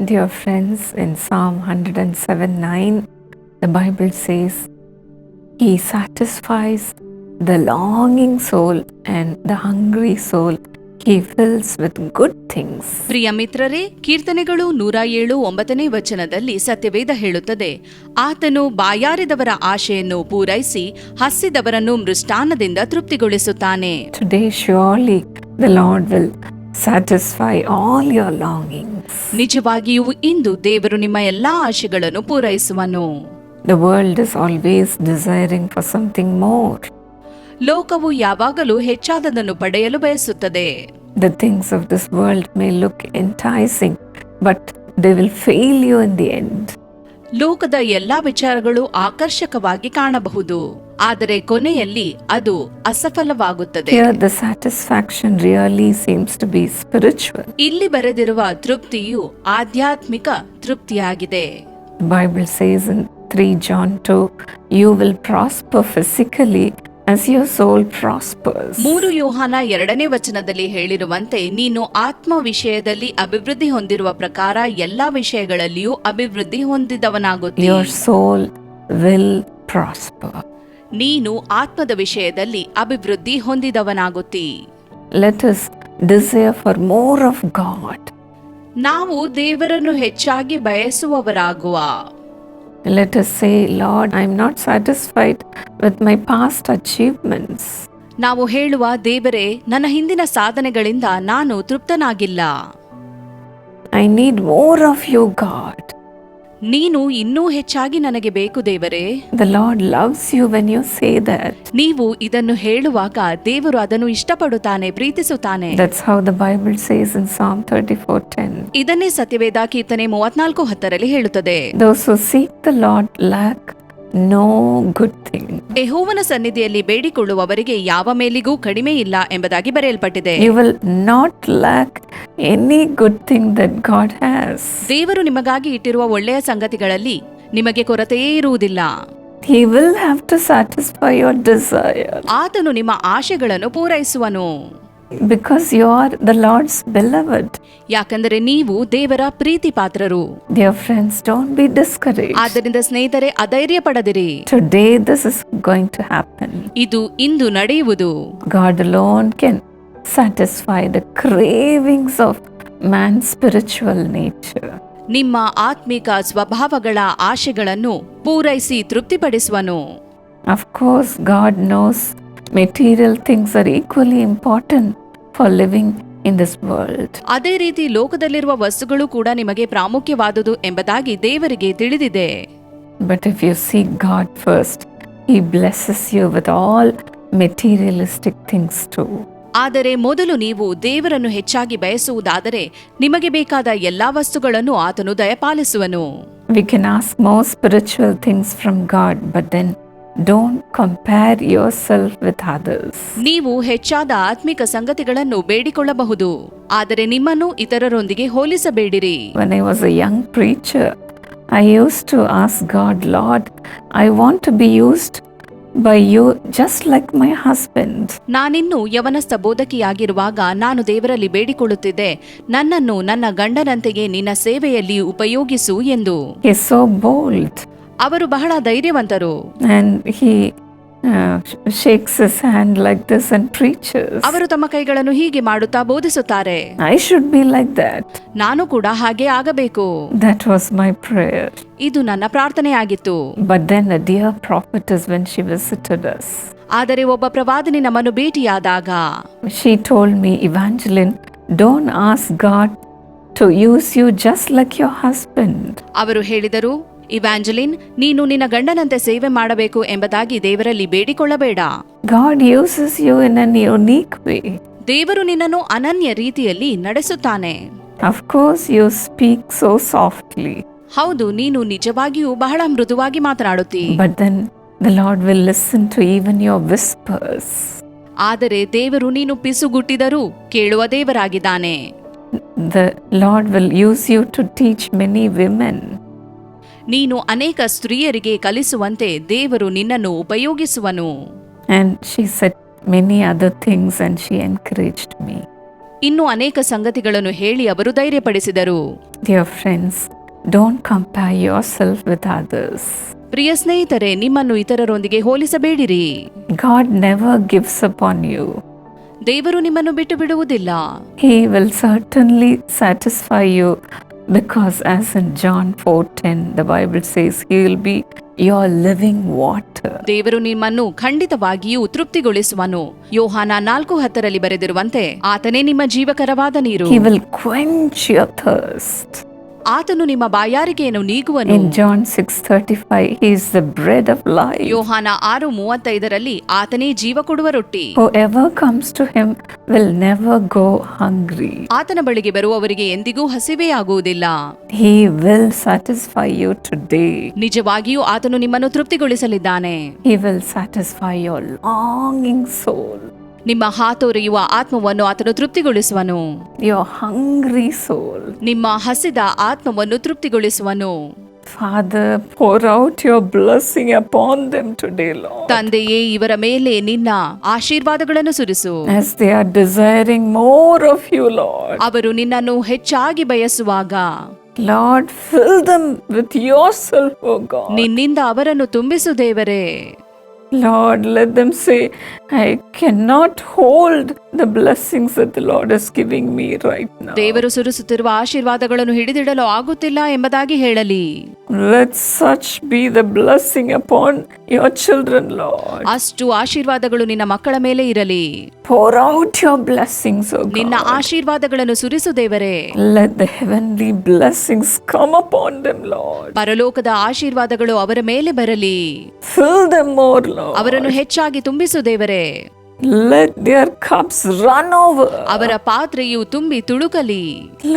Dear friends, in Psalm 107 9, the Bible says, He satisfies the longing soul and the hungry soul He fills with good things. ಪ್ರಿಯ ಮಿತ್ರರೇ ಕೀರ್ತನೆಗಳು ನೂರ ಏಳು ಒಂಬತ್ತನೇ ವಚನದಲ್ಲಿ ಸತ್ಯವೇದ ಹೇಳುತ್ತದೆ ಆತನು ಬಾಯಾರಿದವರ ಆಶೆಯನ್ನು ಪೂರೈಸಿ ಹಸಿದವರನ್ನು ಮೃಷ್ಟಾನ್ನದಿಂದ ತೃಪ್ತಿಗೊಳಿಸುತ್ತಾನೆ Today, surely the Lord will satisfy all your longings. ನಿಜವಾಗಿಯೂ ಇಂದು ದೇವರು ನಿಮ್ಮ ಎಲ್ಲಾ ಆಶೆಗಳನ್ನು ಪೂರೈಸುವನು The world is always desiring for something more. ಲೋಕವು ಯಾವಾಗಲೂ ಹೆಚ್ಚಾದದನ್ನು ಪಡೆಯಲು ಬಯಸುತ್ತದೆ The things of this world may look enticing, but they will fail you in the end. ಲೋಕದ ಎಲ್ಲಾ ವಿಚಾರಗಳು ಆಕರ್ಷಕವಾಗಿ ಕಾಣಬಹುದು ಆದರೆ ಕೊನೆಯಲ್ಲಿ ಅದು ಅಸಫಲವಾಗುತ್ತದೆ Here, the satisfaction really seems to be spiritual. ಇಲ್ಲಿ ಬರೆದಿರುವ ತೃಪ್ತಿಯು ಆಧ್ಯಾತ್ಮಿಕ ತೃಪ್ತಿಯಾಗಿದೆ Bible Bible says in 3 John 2 you will prosper physically as your soul prospers. ಮೂರು ಯೋಹಾನ ಎರಡನೇ ವಚನದಲ್ಲಿ ಹೇಳಿರುವಂತೆ ನೀನು ಆತ್ಮ ವಿಷಯದಲ್ಲಿ ಅಭಿವೃದ್ಧಿ ಹೊಂದಿರುವ ಪ್ರಕಾರ ಎಲ್ಲಾ ವಿಷಯಗಳಲ್ಲಿಯೂ ಅಭಿವೃದ್ಧಿ ಹೊಂದಿದವನಾಗುತ್ತೆ Your ಸೋಲ್ ವಿಲ್ prosper. ನೀನು ಆತ್ಮದ ವಿಷಯದಲ್ಲಿ ಅಭಿವೃದ್ಧಿ ಹೊಂದಿದವನಾಗುತ್ತಿ Let us desire for more of God. ನಾವು ದೇವರನ್ನು ಹೆಚ್ಚಾಗಿ ಬಯಸುವವರಾಗುವ Let us say, Lord, I am not satisfied with my past achievements. ನಾವು ಹೇಳುವ ದೇವರೇ ನನ್ನ ಹಿಂದಿನ ಸಾಧನೆಗಳಿಂದ ನಾನು ತೃಪ್ತನಾಗಿಲ್ಲ I need more of you, God. ನೀನು ಇನ್ನೂ ಹೆಚ್ಚಾಗಿ ನನಗೆ ಬೇಕು ದೇವರೇ. The Lord loves you when you say that ನೀವು ಇದನ್ನು ಹೇಳುವಾಗ ದೇವರು ಅದನ್ನು ಇಷ್ಟಪಡುತ್ತಾನೆ ಪ್ರೀತಿಸುತ್ತಾನೆ. That's how the Bible says in Psalm 34:10. ಇದನ್ನೇ ಸತ್ಯವೇದ ಕೀರ್ತನೆ ಮೂವತ್ನಾಲ್ಕು ಹತ್ತರಲ್ಲಿ ಹೇಳುತ್ತದೆ. Those who seek the Lord lack no good thing ಯೆಹೋವನ ಸನ್ನಿಧಿಯಲ್ಲಿ ಬೇಡಿಕೊಳ್ಳುವವರಿಗೆ ಯಾವ ಮೇಲಿಗೂ ಕಡಿಮೆ ಇಲ್ಲ ಎಂಬುದಾಗಿ ಬರೆಯಲ್ಪಟ್ಟಿದೆ. You will not lack any good thing that God has ದೇವರು ನಿಮಗಾಗಿ ಇಟ್ಟಿರುವ ಒಳ್ಳೆಯ ಸಂಗತಿಗಳಲ್ಲಿ ನಿಮಗೆ ಕೊರತೆಯೇ ಇರುವುದಿಲ್ಲ. He will have to satisfy your desire. ಆತನು ನಿಮ್ಮ ಆಶೆಗಳನ್ನು ಪೂರೈಸುವನು. Because you are the Lord's beloved ಯಾಕಂದರೆ ನೀವು ದೇವರ ಪ್ರೀತಿ ಪಾತ್ರರು ದೇವರ್ ಫ್ರೆಂಡ್ಸ್ ಡೋಂಟ್ ಬಿ ಡಿಸ್ಕರೇಜ್ ಆದ್ದರಿಂದ ಸ್ನೇಹಿತರೆ ಅಧೈರ್ಯ ಪಡದಿರಿ today this is going to happen ಇದು ಇಂದು ನಡೆಯುವುದು. God alone can satisfy the cravings of man nature ನಿಮ್ಮ ಆತ್ಮಿಕ ಸ್ವಭಾವಗಳ ಆಶೆಗಳನ್ನು ಪೂರೈಸಿ ತೃಪ್ತಿಪಡಿಸುವನು. Of course God knows material things are equally important for living in this world ಅದೇ ರೀತಿ ಲೋಕದಲ್ಲಿರುವ ವಸ್ತುಗಳು ಕೂಡ ನಿಮಗೆ ಪ್ರಾಮುಖ್ಯವಾದುದು ಎಂಬುದಾಗಿ ದೇವರಿಗೆ ತಿಳಿದಿದೆ. But if you see God first he bless you with all materialistic things too ಆದರೆ ಮೊದಲು ನೀವು ದೇವರನ್ನು ಹೆಚ್ಚಾಗಿ ಬಯಸುವುದಾದರೆ ನಿಮಗೆ ಬೇಕಾದ ಎಲ್ಲಾ ವಸ್ತುಗಳನ್ನು ಆತನು ದಯಪಾಲಿಸುವನು. We can ask more spiritual things from God but then then compare yourself with others ನೀವು ಹೆಚ್ಚಾದ ಆತ್ಮಿಕ ಸಂಗತಿಗಳನ್ನು ಬೇಡಿಕೊಳ್ಳಬಹುದು ಆದರೆ ನಿಮ್ಮನ್ನು ಇತರರೊಂದಿಗೆ ಹೋಲಿಸಬೇಡಿರಿ. When I was a young preacher I used to ask God Lord, I want to be used by you just like my husband ನಾನಿನ್ನು ಯವನಸ್ಥ ಬೋಧಕಿಯಾಗಿರುವಾಗ ನಾನು ದೇವರಲ್ಲಿ ಬೇಡಿಕೊಳ್ಳುತ್ತಿದ್ದೆ ನನ್ನನ್ನು ನನ್ನ ಗಂಡನಂತೆಯೇ ನಿನ್ನ ಸೇವೆಯಲ್ಲಿ ಉಪಯೋಗಿಸು ಎಂದು. He's so bold. ಅವರು ಬಹಳ ಧೈರ್ಯವಂತರು and he uh, sh- shakes his hand like this and preaches. ಅವರು ತಮ್ಮ ಕೈಗಳನ್ನು ಹೀಗೆ ಮಾಡುತ್ತಾ ಬೋಧಿಸುತ್ತಾರೆ I should be like that. ನಾನು ಕೂಡ ಹಾಗೆ ಆಗಬೇಕು That was my prayer. ಇದು ನನ್ನ ಪ್ರಾರ್ಥನೆಯಾಗಿತ್ತು But then a dear prophetess, when she visited us, ಆದರೆ ಒಬ್ಬ ಪ್ರವಾದಿನಿ ನಮ್ಮನ್ನು ಭೇಟಿಯಾದಾಗ she told me, Evangeline, don't ask God to use you just like your husband. ಅವರು ಹೇಳಿದರು ಇವಾಂಜೆಲಿನ್ ನೀನು ನಿನ್ನ ಗಂಡನಂತೆ ಸೇವೆ ಮಾಡಬೇಕು ಎಂಬುದಾಗಿ ದೇವರಲ್ಲಿ ಬೇಡಿಕೊಳ್ಳಬೇಡ. God uses you in an unique way ದೇವರು ನಿನ್ನನ್ನು ಅನನ್ಯ ರೀತಿಯಲ್ಲಿ ನಡೆಸುತ್ತಾನೆ. Of course you speak so softly ಹೌದು ನೀನು ನಿಜವಾಗಿಯೂ ಬಹಳ ಮೃದುವಾಗಿ ಮಾತನಾಡುತ್ತಿ. But then the Lord will listen to even your whispers ಆದರೆ ದೇವರು ನೀನು ಪಿಸುಗುಟ್ಟಿದರೂ ಕೇಳುವ ದೇವರಾಗಿದ್ದಾನೆ. The Lord will use you to teach many women ನೀನು ಅನೇಕ ಸ್ತ್ರೀಯರಿಗೆ ಕಲಿಸುವಂತೆ ದೇವರು ನಿನ್ನನ್ನು ಉಪಯೋಗಿಸುವನು she encouraged me. ಇನ್ನೂ ಅನೇಕ ಸಂಗತಿಗಳನ್ನು ಹೇಳಿ ಅವರು ಧೈರ್ಯಪಡಿಸಿದರು compare yourself with others. ಪ್ರಿಯ ಸ್ನೇಹಿತರೆ ನಿಮ್ಮನ್ನು ಇತರರೊಂದಿಗೆ ಹೋಲಿಸಬೇಡಿರಿ God never gives on you. ದೇವರು ನಿಮ್ಮನ್ನು ಬಿಟ್ಟು ಬಿಡುವುದಿಲ್ಲ He will certainly satisfy you because as in John 4:10 the Bible says he will be your living water. ದೇವರು ನಿಮ್ಮನ್ನು ಖಂಡಿತವಾಗಿಯೂ ತೃಪ್ತಿಗೊಳಿಸುವನು ಯೋಹಾನ ನಾಲ್ಕು ಹತ್ತರಲ್ಲಿ ಬರೆದಿರುವಂತೆ ಆತನೇ ನಿಮ್ಮ ಜೀವಕರವಾದ ನೀರು He will quench your thirst. ಆತನು ನಿಮ್ಮ ಬಾಯಾರಿಕೆಯನ್ನು ನೀಗುವನು. John six thirty five is the bread of life ಯೋಹಾನ ಆರು ಮೂವತ್ತೈದರಲ್ಲಿ ಆತನೇ ಜೀವ ಕೊಡುವ ರೊಟ್ಟಿ. Ever comes to him will never go hungry ಆತನ ಬಳಿಗೆ ಬರುವವರಿಗೆ ಎಂದಿಗೂ ಹಸಿವೇ ಆಗುವುದಿಲ್ಲ he will satisfy you today ನಿಜವಾಗಿಯೂ ಆತನು ನಿಮ್ಮನ್ನು ತೃಪ್ತಿಗೊಳಿಸಲಿದ್ದಾನೆ. He will satisfy your longing soul ನಿಮ್ಮ ಹಾತೊರೆಯುವ ಆತ್ಮವನ್ನು ಆತನು ತೃಪ್ತಿಗೊಳಿಸುವನು. ಯೋ ಹಂಗ್ರಿ ಸೋಲ್ ನಿಮ್ಮ ಹಸಿದ ಆತ್ಮವನ್ನು ತೃಪ್ತಿಗೊಳಿಸುವನು. Father pour out your blessing upon them today Lord ತಂದೆಯೇ ಇವರ ಮೇಲೆ ನಿನ್ನ ಆಶೀರ್ವಾದಗಳನ್ನು ಸುರಿಸು. As they are desiring more of you Lord ಅವರು ನಿನ್ನನ್ನು ಹೆಚ್ಚಾಗಿ ಬಯಸುವಾಗ. Lord fill them with yourself O God ನಿನ್ನಿಂದ ಅವರನ್ನು ತುಂಬಿಸು ದೇವರೇ. Lord, let them say, I cannot hold the blessings the Lord is giving me right ದೇವರು ಸುರಿಸುತ್ತಿರುವ ಆಶೀರ್ವಾದಗಳನ್ನು ಹಿಡಿದಿಡಲು ಆಗುತ್ತಿಲ್ಲ ಎಂಬುದಾಗಿ ಹೇಳಲಿ. Let's such be the blessing upon your children Lord ಅಷ್ಟು ಆಶೀರ್ವಾದಗಳು ನಿನ್ನ ಮಕ್ಕಳ ಮೇಲೆ ಇರಲಿ. ಫೋರ್ ಔಟ್ ಯುವರ್ ಬ್ಲೆಸ್ಸಿಂಗ್ಸ್ ನಿನ್ನ ಆಶೀರ್ವಾದಗಳನ್ನು ಸುರಿಸು ದೇವರೇ. Let the heavenly blessings come upon them Lord ಪರಲೋಕದ ಆಶೀರ್ವಾದಗಳು ಅವರ ಮೇಲೆ ಬರಲಿ. ಫಿಲ್ ದಮ್ ಮೋರ್ ಲಾರ್ಡ್ ಅವರನ್ನು ಹೆಚ್ಚಾಗಿ ತುಂಬಿಸು ದೇವರೇ. Let their cups run over. ಅವರ ಪಾತ್ರೆಯು ತುಂಬಿ ತುಳುಕಲಿ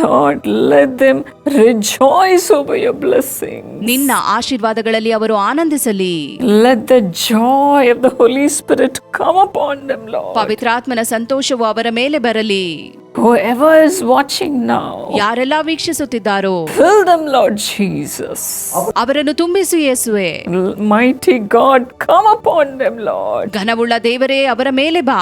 Lord, let them rejoice over your blessing. ನಿನ್ನ ಆಶೀರ್ವಾದಗಳಲ್ಲಿ ಅವರು ಆನಂದಿಸಲಿ Let the joy of the Holy Spirit come upon them, Lord. ಪವಿತ್ರಾತ್ಮನ ಸಂತೋಷವು ಅವರ ಮೇಲೆ ಬರಲಿ Whoever is watching now, ಯಾರೆಲ್ಲ ವೀಕ್ಷಿಸುತ್ತಿದ್ದಾರೋ fill them, Lord Jesus. ಅವರನ್ನು ತುಂಬಿಸು ಯೇಸುವೆ Mighty God, come upon them, Lord, ಘನವುಳ್ಳ ದೇವರೇ ಅವರ ಮೇಲೆ ಬಾ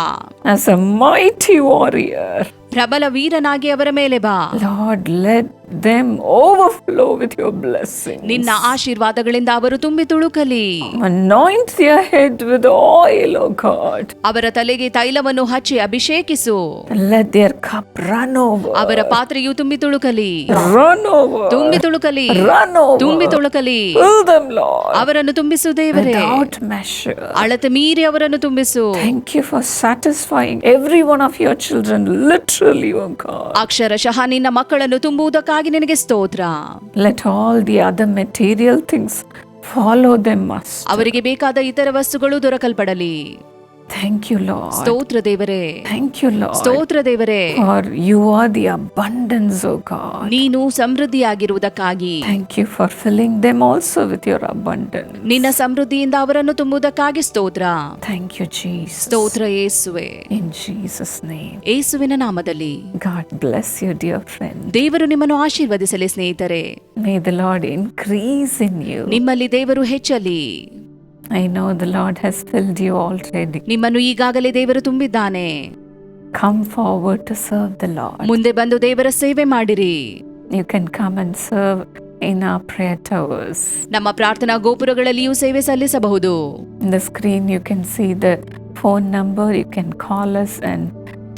as a mighty warrior. ಪ್ರಬಲ ವೀರನಾಗಿ ಅವರ ಮೇಲೆ ಬಾ Lord, let them overflow with your blessing. ನಿನ್ನ ಆಶೀರ್ವಾದಗಳಿಂದ ಅವರು ತುಂಬಿ ತುಳುಕಲಿ Anoint their head with oil, O God. ಅವರ ತಲೆಗೆ ತೈಲವನ್ನು ಹಚ್ಚಿ ಅಭಿಷೇಕಿಸು And let their cup run over. ಅವರ ಪಾತ್ರೆಯು ತುಂಬಿ ತುಳುಕಲಿ Run over. ತುಂಬಿ ತುಳುಕಲಿ Run over. ತುಂಬಿ ತುಳುಕಲಿ Fill them, Lord. ಅವರನ್ನು ತುಂಬಿಸು ದೇವರೇ Without measure. ಅಳತೆ ಮೀರಿ ಅವರನ್ನು ತುಂಬಿಸು Thank you for satisfying every one of your children, ಅಕ್ಷರಶಃ ನಿನ್ನ ಮಕ್ಕಳನ್ನು ತುಂಬುವುದಕ್ಕಾಗಿ ನಿನಗೆ ಸ್ತೋತ್ರ. Let all the other material things follow them ಅವರಿಗೆ ಬೇಕಾದ ಇತರ ವಸ್ತುಗಳು ದೊರಕಲ್ಪಡಲಿ. ಥ್ಯಾಂಕ್ ಯು ಲಾ ಸ್ತೋತ್ರ ದೇವರೇ. ಥ್ಯಾಂಕ್ ಯು ಲಾ ಸ್ತೋತ್ರ ದೇವರೇ. For you are the abundance O God ನೀನು ಸಮೃದ್ಧಿಯಾಗಿರುವುದಕ್ಕಾಗಿ. Thank you for filling them also with your abundance ನಿನ್ನ ಸಮೃದ್ಧಿಯಿಂದ ಅವರನ್ನು ತುಂಬುವುದಕ್ಕಾಗಿ ಸ್ತೋತ್ರ. ಥ್ಯಾಂಕ್ ಯು ಜೀಸಸ್ ಸ್ತೋತ್ರ ಏಸುವೆ ಇನ್ ಜೀಸಸ್ ನೇಮ್ ಏಸುವಿನ ನಾಮದಲ್ಲಿ. God bless you dear friend ದೇವರು ನಿಮ್ಮನ್ನು ಆಶೀರ್ವದಿಸಲಿ ಸ್ನೇಹಿತರೆ. May the Lord increase in you ನಿಮ್ಮಲ್ಲಿ ದೇವರು ಹೆಚ್ಚಲಿ. I know the Lord has filled you already. ನಿಮ್ಮನ್ನು ಈಗಾಗಲೇ ದೇವರು ತುಂಬಿದ್ದಾನೆ Come forward to serve the Lord. ಮುಂದೆ ಬಂದು ದೇವರ ಸೇವೆ ಮಾಡಿರಿ You can come and serve in our prayer towers. ನಮ್ಮ ಪ್ರಾರ್ಥನಾ ಗೋಪುರಗಳಲ್ಲಿಯೂ ಸೇವೆ ಸಲ್ಲಿಸಬಹುದು In the screen, you can see the phone number. You can call us and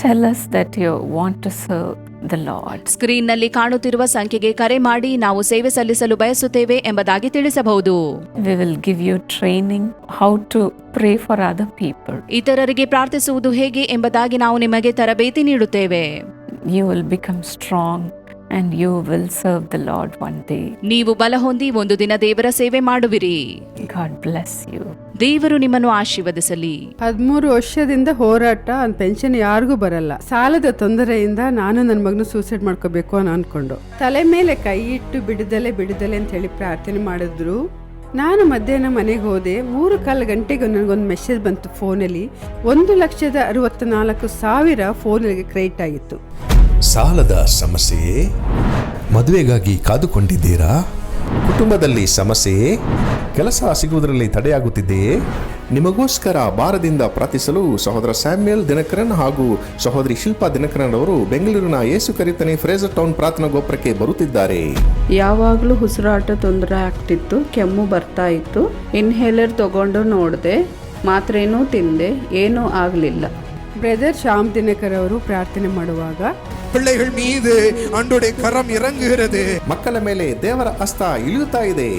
tell us that you want to serve the Lord ಸ್ಕ್ರೀನ್ನಲ್ಲಿ ಕಾಣುತ್ತಿರುವ ಸಂಖ್ಯೆಗೆ ಕರೆ ಮಾಡಿ ನಾವು ಸೇವೆ ಸಲ್ಲಿಸಲು ಬಯಸುತ್ತೇವೆ ಎಂಬುದಾಗಿ ತಿಳಿಸಬಹುದು. We will give you training how to pray for other people ಇತರರಿಗೆ ಪ್ರಾರ್ಥಿಸುವುದು ಹೇಗೆ ಎಂಬುದಾಗಿ ನಾವು ನಿಮಗೆ ತರಬೇತಿ ನೀಡುತ್ತೇವೆ. You will become strong and you will serve the Lord one day. ನೀವು ಬಲ ಹೊಂದಿ ಒಂದು ದಿನ ದೇವರ ಸೇವೆ ಮಾಡುವಿರಿ. God bless you. ದೇವರು ನಿಮ್ಮನ್ನು ಆಶೀರ್ವದಿಸಲಿ. ಹದಿಮೂರು ವರ್ಷದಿಂದ ಹೋರಾಟ ಒಂದು ಪೆನ್ಷನ್ ಯಾರಿಗೂ ಬರಲ್ಲ. ಸಾಲದ ತೊಂದರೆಯಿಂದ ನಾನು ನನ್ನ ಮಗನ ಸೂಸೈಡ್ ಮಾಡ್ಕೋಬೇಕು ಅನ್ನೋ ಅನ್ಕೊಂಡು. ತಲೆ ಮೇಲೆ ಕೈ ಇಟ್ಟು ಬಿಡದಲೆ ಬಿಡದಲೆ ಅಂತ ಹೇಳಿ ಪ್ರಾರ್ಥನೆ ಮಾಡಿದ್ರು. ನಾನು ಮಧ್ಯಾಹ್ನ ಮನೆಗೆ ಹೋದೆ. ಮೂರು ಕಾಲು ಗಂಟೆಗೆ ನನಗೊಂದು ಮೆಸೇಜ್ ಬಂತು ಫೋನಲ್ಲಿ ಒಂದು ಲಕ್ಷದ ಅರವತ್ತ ನಾಲ್ಕು ಸಾವಿರ ಫೋನಿಗೆ ಕ್ರೆಡಿಟ್ ಆಗಿತ್ತು. ಸಾಲದ ಸಮಸ್ಯೆಯೇ? ಮದುವೆಗಾಗಿ ಕಾದುಕೊಂಡಿದ್ದೀರಾ? ಕುಟುಂಬದಲ್ಲಿ ಸಮಸ್ಯೆಯೇ? ಕೆಲಸ ಸಿಗುವುದರಲ್ಲಿ ತಡೆಯಾಗುತ್ತಿದೆಯೇ? ನಿಮಗೋಸ್ಕರ ಭಾರದಿಂದ ಪ್ರಾರ್ಥಿಸಲು ಸಹೋದರ ಸ್ಯಾಮ್ಯಲ್ ದಿನಕರನ್ ಹಾಗೂ ಸಹೋದರಿ ಶಿಲ್ಪಾ ದಿನಕರನ್ ಅವರು ಬೆಂಗಳೂರಿನ ಯೇಸು ಕರಿತನೆ ಫ್ರೇಜರ್ ಟೌನ್ ಪ್ರಾರ್ಥನಾ ಗೋಪುರಕ್ಕೆ ಬರುತ್ತಿದ್ದಾರೆ. ಯಾವಾಗಲೂ ಉಸಿರಾಟ ತೊಂದರೆ ಆಗ್ತಿತ್ತು, ಕೆಮ್ಮು ಬರ್ತಾ ಇತ್ತು. ಇನ್ಹೇಲರ್ ತಗೊಂಡು ನೋಡಿದೆ, ಮಾತ್ರೇನೂ ತಿಂದೆ, ಏನೂ ಆಗಲಿಲ್ಲ. ಬ್ರದರ್ ಶ್ಯಾಮ್ ದಿನಕರ್ ಅವರು ಪ್ರಾರ್ಥನೆ ಮಾಡುವಾಗ பிள்ளைகள் மீது அன்றுடைய கரம் இறங்குகிறது ಮಕ್ಕಳ ಮೇಲೆ ದೇವರ ಹಸ್ತ ಇಳಿಯುತ್ತಾ ಇದೆ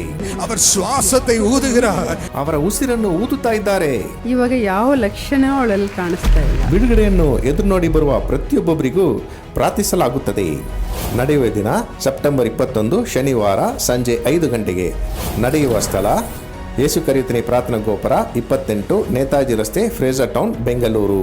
அவர் சுவாசத்தை ஊதுகிறார் ಅವರ ಉಸಿರನ್ನು ಊದುತ್ತಾ ಇದ್ದಾರೆ ಇವಾಗ ಯಾವ ಲಕ್ಷಣ ಅವಳಲ್ಲಿ ಕಾಣಿಸ್ತಾ ಇಲ್ಲ ಬಿಡುಗಡೆಯನ್ನು ಎದುರು ನೋಡಿ ಬರುವ ಪ್ರತಿಯೊಬ್ಬೊಬ್ಬರಿಗೂ ಪ್ರಾರ್ಥಿಸಲಾಗುತ್ತದೆ ನಡೆಯುವ ದಿನ ಸೆಪ್ಟೆಂಬರ್ ಇಪ್ಪತ್ತೊಂದು ಶನಿವಾರ ಸಂಜೆ ಐದು ಗಂಟೆಗೆ ನಡೆಯುವ ಸ್ಥಳ ಯೇಸು ಕರಿಯುತ್ತನೆ ಪ್ರಾರ್ಥನಾ ಗೋಪುರ ಇಪ್ಪತ್ತೆಂಟು ನೇತಾಜಿ ರಸ್ತೆ ಫ್ರೇಜರ್ ಟೌನ್ ಬೆಂಗಳೂರು